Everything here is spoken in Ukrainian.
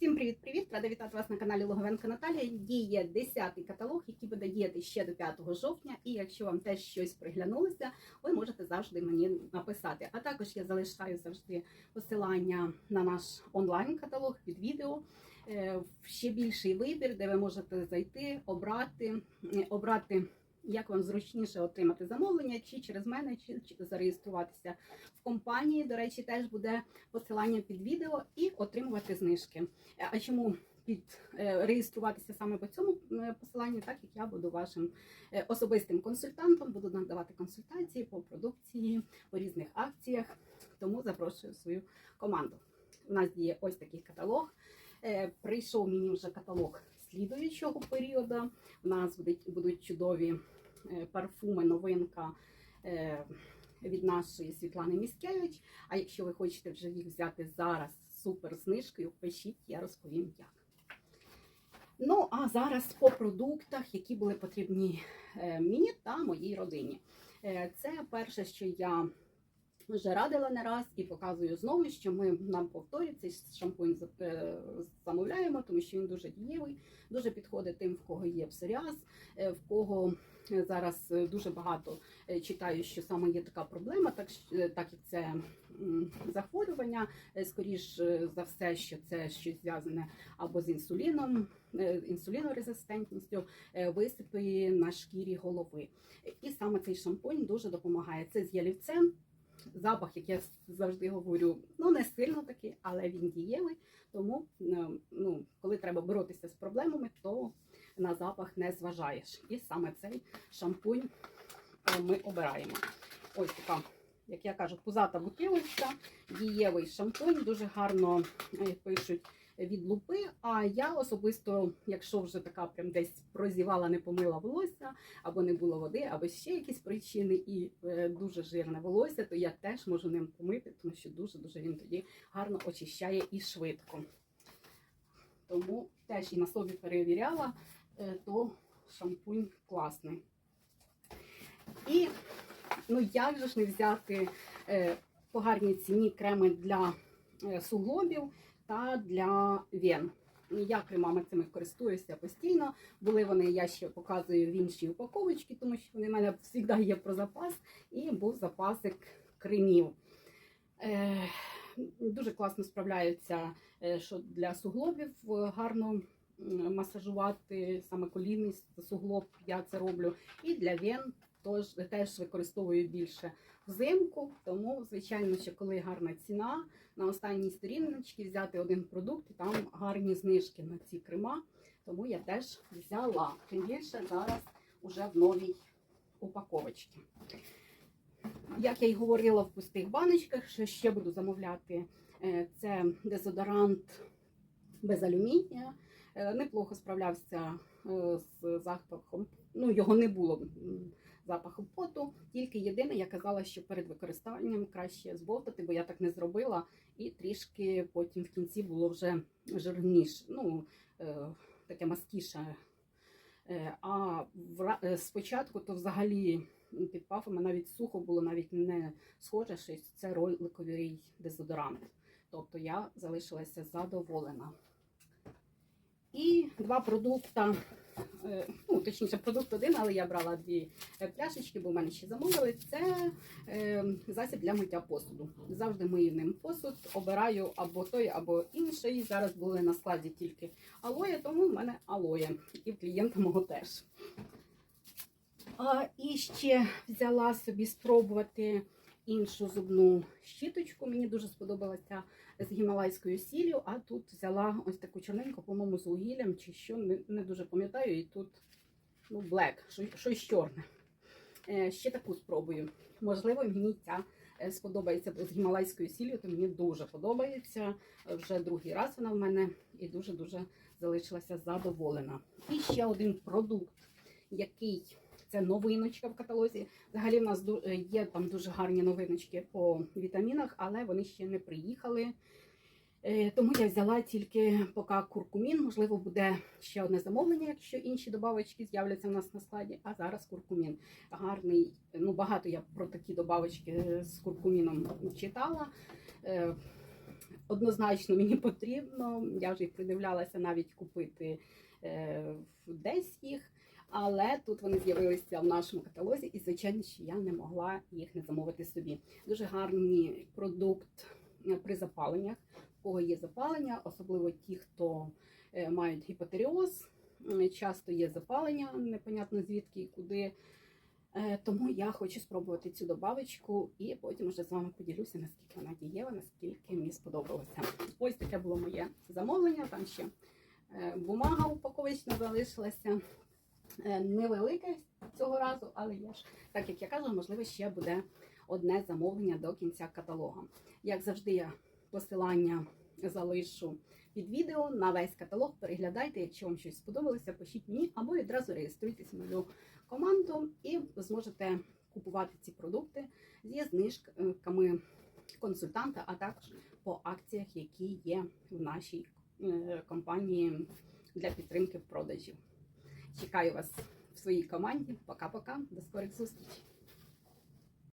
Всім привіт-привіт! Рада вітати вас на каналі Логовенко Наталія. Діє 10-й каталог, який буде діяти ще до 5 жовтня. І якщо вам теж щось приглянулося, ви можете завжди мені написати. А також я залишаю завжди посилання на наш онлайн-каталог під відео. Е, Ще більший вибір, де ви можете зайти, обрати, обрати. Як вам зручніше отримати замовлення, чи через мене, чи, зареєструватися в компанії. До речі, теж буде посилання під відео і отримувати знижки. Е, А чому під е, реєструватися саме по цьому е, посиланню, так як я буду вашим особистим консультантом, буду надавати консультації по продукції, по різних акціях. Тому запрошую свою команду. У нас є ось такий каталог. Прийшов мені вже каталог слідуючого періоду. У нас будуть, чудові е, парфуми, новинка. е, від нашої Світлани Міскевич. А якщо ви хочете вже їх взяти зараз супер знижкою, пишіть, я розповім як. Ну, а зараз по продуктах, які були потрібні е, мені та моїй родині. Це перше, що я вже радила не раз і показую знову, що ми нам повторюють цей шампунь е, замовляємо, тому що він дуже дієвий, дуже підходить тим, в кого є псоріаз, е, в кого е, зараз дуже багато читаю, що саме є така проблема, так, так як це захворювання, скоріш за все, що це щось зв'язане або з інсуліном, інсулінорезистентністю, висипи на шкірі голови. І саме цей шампунь дуже допомагає. Це з ялівцем. Запах, як я завжди говорю, ну не сильно такий, але він дієвий. Тому е, ну, коли треба боротися з проблемами, то на запах не зважаєш. І саме цей шампунь е, ми обираємо. Ось така, як я кажу, пузата бутилочка, дієвий шампунь, дуже гарно пишуть від лупи. А я особисто, якщо вже така прям десь прозівала, не помила волосся, або не було води, або ще якісь причини, і е, дуже жирне волосся, то я теж можу ним помити, тому що дуже-дуже він тоді гарно очищає і швидко. Тому теж і на собі перевіряла, е, то шампунь класний. І ну як же ж не взяти е, по гарній ціні креми для суглобів та для вен. Я кремами цими користуюся постійно. Були вони, я ще показую в іншій упаковочці, тому що вони в мене завжди є про запас, і був запасик кремів. Е, дуже класно справляються, е, що для суглобів е, гарно масажувати саме колінний суглоб, я це роблю. І для вен тож, теж використовую більше взимку. Тому, звичайно, що коли гарна ціна, на останній сторіночці взяти один продукт, і там гарні знижки на ці крема. Тому я теж взяла. Тим більше зараз уже в новій упаковочці. Як я й говорила в пустих баночках, що ще буду замовляти, е, це дезодорант без алюмінія. Е, Неплохо справлявся е, з запахом. Ну, його не було запаху поту. Тільки єдине, я казала, що перед використанням краще збовтати, бо я так не зробила, і трішки потім в кінці було вже жирніше, ну, е, таке маскіше. Е, А вра- е, спочатку то взагалі під пафами навіть сухо було, навіть не схоже, що це роликовий дезодорант. Тобто я залишилася задоволена. І два продукти, ну точніше, продукт один, але я брала дві е, пляшечки, бо в мене ще замовили. Це е, засіб для миття посуду. Завжди мию ним посуд, обираю або той, або інший. Зараз були на складі тільки алоє, тому в мене алоє. І в клієнта мого теж. І ще взяла собі спробувати іншу зубну щіточку. Мені дуже сподобалася з гімалайською сіллю, а тут взяла ось таку чорненьку, по-моєму, з вугіллям чи що, не, не дуже пам'ятаю. І тут ну, блек, щось чорне. Е, ще таку спробую. Можливо, мені ця е, сподобається з гімалайською сіллю, то мені дуже подобається. Вже другий раз вона в мене і дуже-дуже залишилася задоволена. І ще один продукт, який це новиночка в каталозі. Взагалі в нас е, є там дуже гарні новиночки по вітамінах, але вони ще не приїхали. Е, Тому я взяла тільки поки куркумін. Можливо, буде ще одне замовлення, якщо інші добавочки з'являться в нас на складі. А зараз куркумін гарний. Ну багато я про такі добавочки з куркуміном читала. Е, однозначно мені потрібно. Я вже придивлялася навіть купити е, десь їх. Але тут вони з'явилися в нашому каталозі, і звичайно, що я не могла їх не замовити собі. Дуже гарний продукт е, при запаленнях. У кого є запалення, особливо ті, хто е, мають гіпотеріоз. Часто є запалення, непонятно звідки і куди. Е, Тому я хочу спробувати цю добавочку і потім вже з вами поділюся, наскільки вона дієва, наскільки мені сподобалося. Ось таке було моє замовлення. Там ще бумага упаковочна залишилася. Е, Невелике цього разу, але є ж, так як я кажу, можливо, ще буде одне замовлення до кінця каталога. Як завжди, я посилання залишу під відео на весь каталог. Переглядайте, якщо вам щось сподобалося, пишіть мені або відразу реєструйтесь в мою команду і зможете купувати ці продукти зі знижками консультанта, а також по акціях, які є в нашій е, компанії для підтримки продажів. Чекаю вас в своїй команді. Пока-пока, до скорих зустрічей.